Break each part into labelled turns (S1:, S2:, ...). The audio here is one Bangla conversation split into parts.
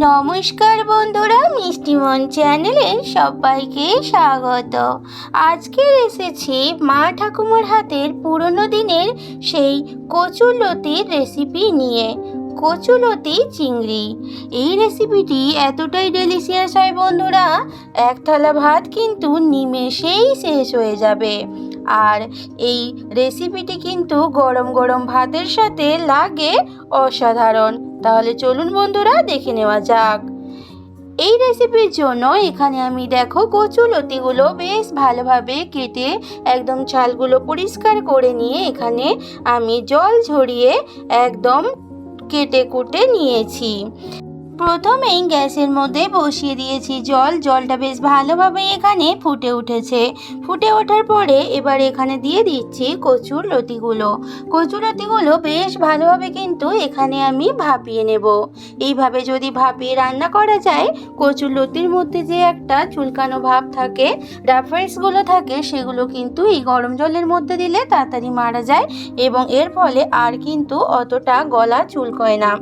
S1: নমস্কার বন্ধুরা মিষ্টিমন চ্যানেলে সবাইকে স্বাগত। আজকে এসেছি মা ঠাকুমার হাতের পুরনো দিনের সেই কচুলতির রেসিপি নিয়ে, কচুলতি চিংড়ি। এই রেসিপিটি এতটাই ডেলিশিয়াস হয় বন্ধুরা, এক থালা ভাত কিন্তু নিমেষেই শেষ হয়ে যাবে। আর এই রেসিপিটি কিন্তু গরম গরম ভাতের সাথে লাগে অসাধারণ। তাহলে চলুন বন্ধুরা, দেখে নেওয়া যাক। এই রেসিপির জন্য এখানে আমি দেখো কচু লতিগুলো বেশ ভালোভাবে কেটে একদম ছালগুলো পরিষ্কার করে নিয়ে এখানে আমি জল ঝরিয়ে একদম কেটে কুটে নিয়েছি। প্রথমেই গ্যাসের মধ্যে বসিয়ে দিয়েছি জল। জলটা বেশ ভালোভাবে এখানে ফুটে উঠেছে। ফুটে ওঠার পরে এবার এখানে দিয়ে দিচ্ছি কচুর লতিগুলো। কচুর লতিগুলো বেশ ভালোভাবে কিন্তু এখানে আমি ভাপিয়ে নেব। এইভাবে যদি ভাপিয়ে রান্না করা যায়, কচুর লতির মধ্যে যে একটা চুলকানো ভাব থাকে রাফাইসগুলো থাকে, সেগুলো কিন্তু এই গরম জলের মধ্যে দিলে তাড়াতাড়ি মারা যায় এবং এর ফলে আর কিন্তু অতটা গলা চুলকয় না।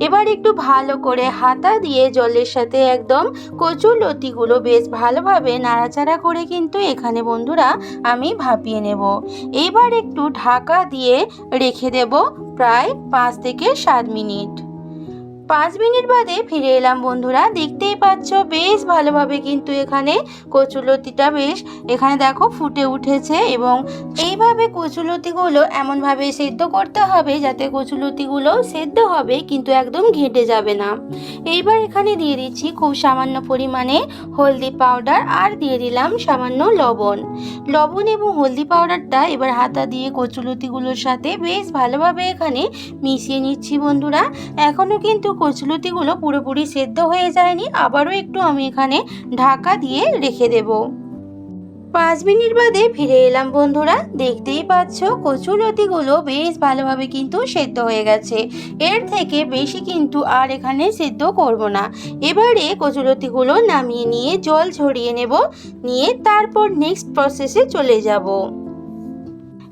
S1: এবার একটু ভালো করে হাতা দিয়ে জলের সাথে একদম কচুর লতিগুলো বেশ ভালোভাবে নাড়াচাড়া করে কিন্তু এখানে বন্ধুরা আমি ভাপিয়ে নেব। এবার একটু ঢাকা দিয়ে রেখে দেব প্রায় পাঁচ থেকে সাত মিনিট। পাঁচ মিনিট বাদে ফিরে এলাম বন্ধুরা। দেখতেই পাচ্ছ, বেশ ভালোভাবে কিন্তু এখানে কচুলতিটা বেশ এখানে দেখো ফুটে উঠেছে এবং এইভাবে কচুলতিগুলো এমনভাবে সেদ্ধ করতে হবে যাতে কচুলতিগুলো সেদ্ধ হবে কিন্তু একদম ঘেঁটে যাবে না। এইবার এখানে দিয়ে দিচ্ছি খুব সামান্য পরিমাণে হলদি পাউডার আর দিয়ে দিলাম সামান্য লবণ। লবণ এবং হলদি পাউডারটা এবার হাতা দিয়ে কচুলতিগুলোর সাথে বেশ ভালোভাবে এখানে মিশিয়ে নিচ্ছি বন্ধুরা। এখনও কিন্তু কচুলতিগুলো পুরোপুরি সেদ্ধ হয়ে যায়নি, আবারও একটু আমি এখানে ঢাকা দিয়ে রেখে দেব। পাঁচ মিনিট বাদে ফিরে এলাম বন্ধুরা, দেখতেই পাচ্ছ কচুলতিগুলো বেশ ভালোভাবে কিন্তু সেদ্ধ হয়ে গেছে। এর থেকে বেশি কিন্তু আর এখানে সেদ্ধ করব না। এবারে কচুলতিগুলো নামিয়ে নিয়ে জল ঝরিয়ে নেব, নিয়ে তারপর নেক্সট প্রসেসে চলে যাব।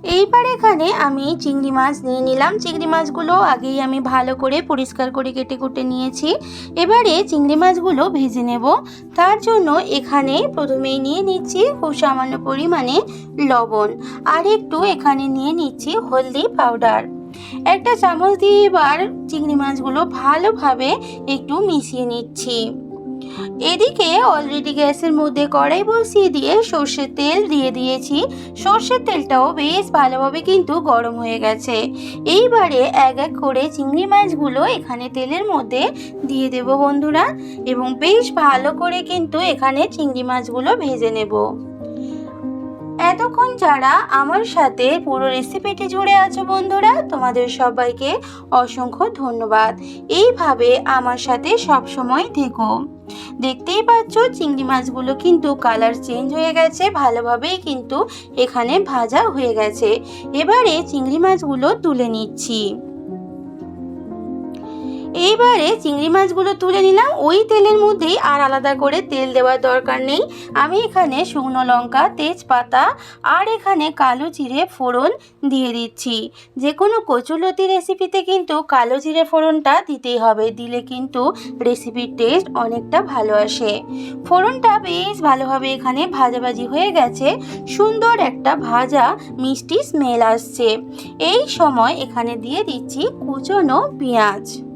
S1: এইবার এখানে আমি চিংড়ি মাছ নিয়ে নিলাম। চিংড়ি মাছগুলো আগেই আমি ভালো করে পরিষ্কার করে কেটে কুটে নিয়েছি। এবারে চিংড়ি মাছগুলো ভেজে নেব। তার জন্য এখানে প্রথমেই নিয়ে নিচ্ছি খুব সামান্য পরিমাণে লবণ। আর একটু এখানে নিয়ে নিচ্ছি হলদি পাউডার। একটা চামচ দিয়ে এবার চিংড়ি মাছগুলো ভালোভাবে একটু মিশিয়ে নিচ্ছি। এদিকে অলরেডি গ্যাসের মধ্যে কড়াই বসিয়ে দিয়ে সর্ষের তেল দিয়ে দিয়েছি। সর্ষের তেলটাও বেশ ভালোভাবে কিন্তু গরম হয়ে গেছে। এইবারে এক এক করে চিংড়ি মাছগুলো এখানে তেলের মধ্যে দিয়ে দেব বন্ধুরা। এবং বেশ ভালো করে কিন্তু এখানে চিংড়ি মাছগুলো ভেজে নেব। এতক্ষণ যারা আমার সাথে পুরো রেসিপিটি জুড়ে আছো বন্ধুরা, তোমাদের সবাইকে অসংখ্য ধন্যবাদ। এইভাবে আমার সাথে সব সময় থেকো। দেখতেই পাচ্ছ, চিংড়ি মাছগুলো কিন্তু কালার চেঞ্জ হয়ে গেছে, ভালোভাবেই কিন্তু এখানে ভাজা হয়ে গেছে। এবারে চিংড়ি মাছগুলো তুলে নিচ্ছি। এইবারে চিংড়ি মাছগুলো তুলে নিলাম। ওই তেলের মধ্যেই আর আলাদা করে তেল দেওয়ার দরকার নেই। আমি এখানে শুকনো লঙ্কা, তেজপাতা আর এখানে কালো জিরে ফোড়ন দিয়ে দিচ্ছি। যে কোনো কচুলতি রেসিপিতে কিন্তু কালো জিরে ফোড়নটা দিতেই হবে। দিলে কিন্তু রেসিপির টেস্ট অনেকটা ভালো আসে। ফোড়নটা বেশ ভালোভাবে এখানে ভাজাভাজি হয়ে গেছে। সুন্দর একটা ভাজা মিষ্টি স্মেল আসছে। এই সময় এখানে দিয়ে দিচ্ছি কুচনো পেঁয়াজ।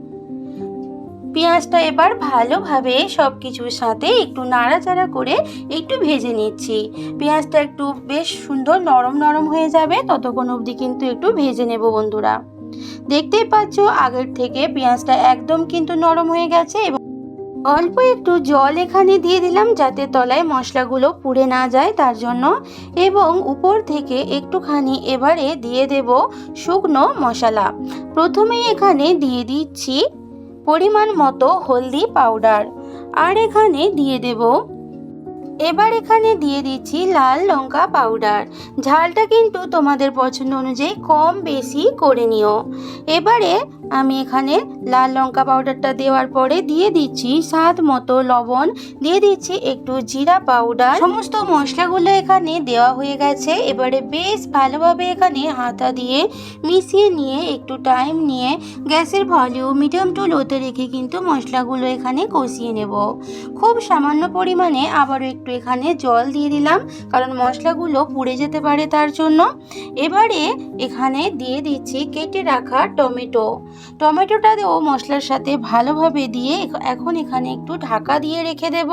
S1: পেঁয়াজটা এবার ভালোভাবে সব কিছুর সাথে একটু নাড়াচাড়া করে একটু ভেজে নিচ্ছি। পেঁয়াজটা একটু বেশ সুন্দর নরম নরম হয়ে যাবে, ততক্ষণ অবধি কিন্তু একটু ভেজে নেব বন্ধুরা। দেখতেই পাচ্ছ, আগের থেকে পেঁয়াজটা একদম কিন্তু নরম হয়ে গেছে এবং অল্প একটু জল এখানে দিয়ে দিলাম যাতে তলায় মশলাগুলো পুড়ে না যায় তার জন্য। এবং উপর থেকে একটুখানি এবারে দিয়ে দেব শুকনো মশলা। প্রথমেই এখানে দিয়ে দিচ্ছি পরিমাণ মতো হলদি পাউডার। আর এখানে দিয়ে দেব। এবার এখানে দিয়ে দিচ্ছি লাল লঙ্কা পাউডার। ঝালটা কিন্তু তোমাদের পছন্দ অনুযায়ী কম বেশি করে নিও। এবারে আমি এখানে লাল লঙ্কা পাউডারটা দেওয়ার পরে দিয়ে দিচ্ছি স্বাদ মতো লবণ। দিয়ে দিচ্ছি একটু জিরা পাউডার সমস্ত মশলাগুলো এখানে দেওয়া হয়ে গেছে। এবারে বেশ ভালোভাবে এখানে হাতা দিয়ে মিশিয়ে নিয়ে একটু টাইম নিয়ে গ্যাসের ভলিউম মিডিয়াম টু লোতে রেখে কিন্তু মশলাগুলো এখানে কষিয়ে নেব। খুব সামান্য পরিমাণে আবারও একটু এখানে জল দিয়ে দিলাম, কারণ মশলাগুলো পুড়ে যেতে পারে তার জন্য। এবারে এখানে দিয়ে দিচ্ছি কেটে রাখা টমেটো। টমেটোটাও মশলার সাথে ভালোভাবে দিয়ে এখন এখানে একটু ঢাকা দিয়ে রেখে দেব।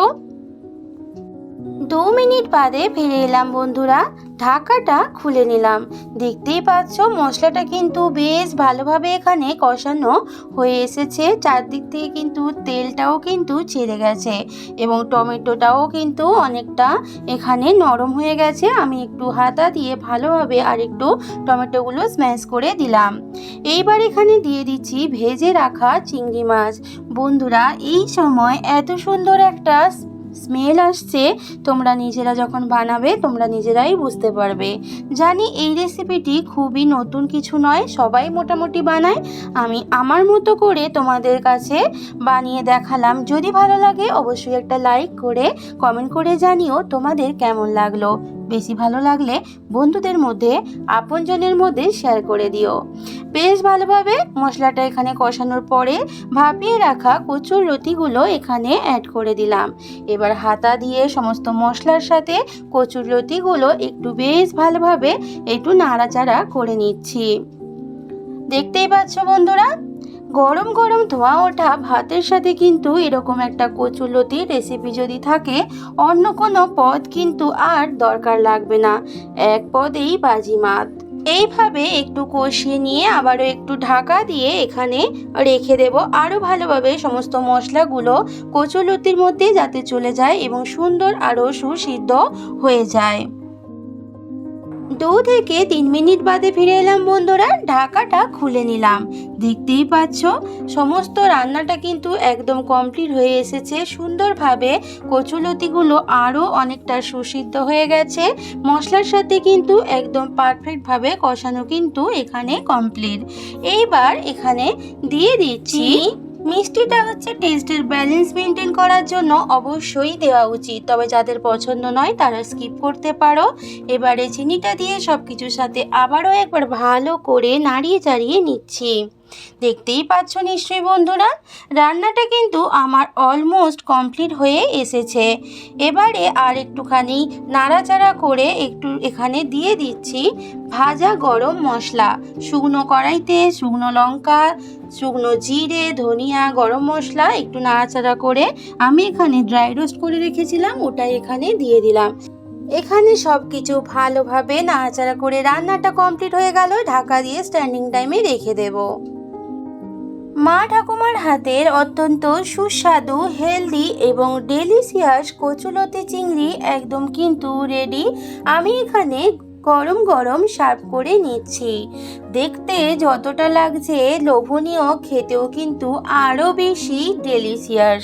S1: দু মিনিট বাদে ফিরে এলাম বন্ধুরা। ঢাকাটা খুলে নিলাম। দেখতেই পাচ্ছ, মশলাটা কিন্তু বেশ ভালোভাবে এখানে কষানো হয়ে এসেছে। চারদিক থেকে কিন্তু তেলটাও কিন্তু ছেড়ে গেছে এবং টমেটোটাও কিন্তু অনেকটা এখানে নরম হয়ে গেছে। আমি একটু হাতা দিয়ে ভালোভাবে আর একটু টমেটোগুলো স্ম্যাশ করে দিলাম। এইবার এখানে দিয়ে দিচ্ছি ভেজে রাখা চিংড়ি মাছ। বন্ধুরা, এই সময় এত সুন্দর একটা স্মেল আসছে, তোমরা নিজেরা যখন বানাবে, তোমরা নিজেরাই বুঝতে পারবে। জানি এই রেসিপিটি খুবই নতুন কিছু নয়, সবাই মোটামুটি বানায়। আমি আমার মতো করে তোমাদের কাছে বানিয়ে দেখালাম। যদি ভালো লাগে, অবশ্যই একটা লাইক করে কমেন্ট করে জানিও তোমাদের কেমন লাগল। বেশি ভালো লাগলে বন্ধুদের মধ্যে, আপনজনের মধ্যে শেয়ার করে দিও। বেশ ভালোভাবে মশলাটা এখানে কষানোর পরে ভাপিয়ে রাখা কচুর লতিগুলো এখানে অ্যাড করে দিলাম। এবার হাতা দিয়ে সমস্ত মশলার সাথে কচুর লতিগুলো একটু বেশ ভালোভাবে একটু নাড়াচাড়া করে নিচ্ছি। দেখতেই পাচ্ছ বন্ধুরা, গরম গরম ধোয়া ওঠা ভাতের সাথে কিন্তু এরকম একটা কচুলতি রেসিপি যদি থাকে, অন্য কোনো পদ কিন্তু আর দরকার লাগবে না। এক পদেই বাজিমাত। এইভাবে একটু কষিয়ে নিয়ে আবারও একটু ঢাকা দিয়ে এখানে রেখে দেব। আরও ভালোভাবে সমস্ত মশলাগুলো কচুলতির মধ্যে যাতে চলে যায় এবং সুন্দর আরও সুসিদ্ধ হয়ে যায়। দু থেকে তিন মিনিট বাদে ফিরে এলাম বন্ধুরা, ঢাকাটা খুলে নিলাম। দেখতেই পাচ্ছ, সমস্ত রান্নাটা কিন্তু একদম কমপ্লিট হয়ে এসেছে। সুন্দরভাবে কচুলতিগুলো আরও অনেকটা সুসিদ্ধ হয়ে গেছে। মশলার সাথে কিন্তু একদম পারফেক্টভাবে কষানো কিন্তু এখানে কমপ্লিট এইবার এখানে দিয়ে দিচ্ছি মিষ্টিটা হচ্ছে টেস্টের ব্যালেন্স মেনটেন করার জন্য অবশ্যই দেওয়া উচিত। তবে যাদের পছন্দ নয়, তারা স্কিপ করতে পারো। এবারে চিনিটা দিয়ে সব কিছুর সাথে আবারও একবার ভালো করে নাড়িয়ে চাড়িয়ে নিচ্ছি। দেখতেই পাচ্ছ নিশ্চয়ই বন্ধুরা, রান্নাটা কিন্তু আমার অলমোস্ট কমপ্লিট হয়ে এসেছে। এবারে আর একটুখানি নাড়াচাড়া করে একটু এখানে দিয়ে দিচ্ছি ভাজা গরম মশলা। শুকনো কড়াইতে শুকনো লঙ্কা, শুকনো জিরে, ধনিয়া, গরম মশলা একটু নাড়াচাড়া করে আমি এখানে ড্রাই রোস্ট করে রেখেছিলাম ওটা এখানে দিয়ে দিলাম। এখানে সব কিছু ভালোভাবে নাড়াচাড়া করে রান্নাটা কমপ্লিট হয়ে গেল, ঢাকা দিয়ে স্ট্যান্ডিং টাইমে রেখে দেব। মা ঠাকুমার হাতের অত্যন্ত সুস্বাদু, হেলদি এবং ডেলিসিয়াস কচুলতি চিংড়ি একদম কিন্তু রেডি আমি এখানে গরম গরম সার্ভ করে নিচ্ছি। দেখতে যতটা লাগছে লোভনীয়, খেতেও কিন্তু আরও বেশি ডেলিসিয়াস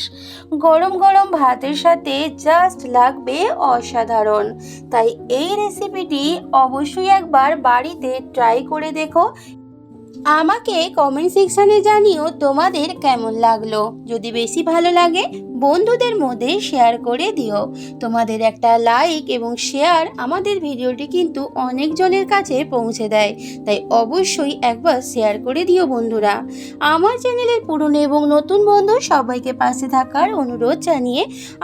S1: গরম গরম ভাতের সাথে জাস্ট লাগবে অসাধারণ। তাই এই রেসিপিটি অবশ্যই একবার বাড়িতে ট্রাই করে দেখো। আমাকে কমেন্ট সেকশানে জানিও তোমাদের কেমন লাগল। যদি বেশি ভালো লাগে বন্ধুদের মধ্যে শেয়ার করে দিও। তোমাদের একটা লাইক এবং শেয়ার আমাদের ভিডিওটি কিন্তু অনেকজনের কাছে পৌঁছে দেয়। তাই অবশ্যই একবার শেয়ার করে দিও বন্ধুরা। আমার চ্যানেলের পুরনো এবং নতুন বন্ধু সবাইকে পাশে থাকার অনুরোধ জানিয়ে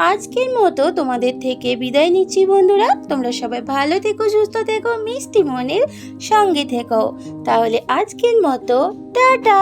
S1: আজকের মতো তোমাদের থেকে বিদায় নিচ্ছি বন্ধুরা। তোমরা সবাই ভালো থেকো, সুস্থ থেকো, মিষ্টি মনের সঙ্গে থেকো। তাহলে আজকের মতো, টাটা!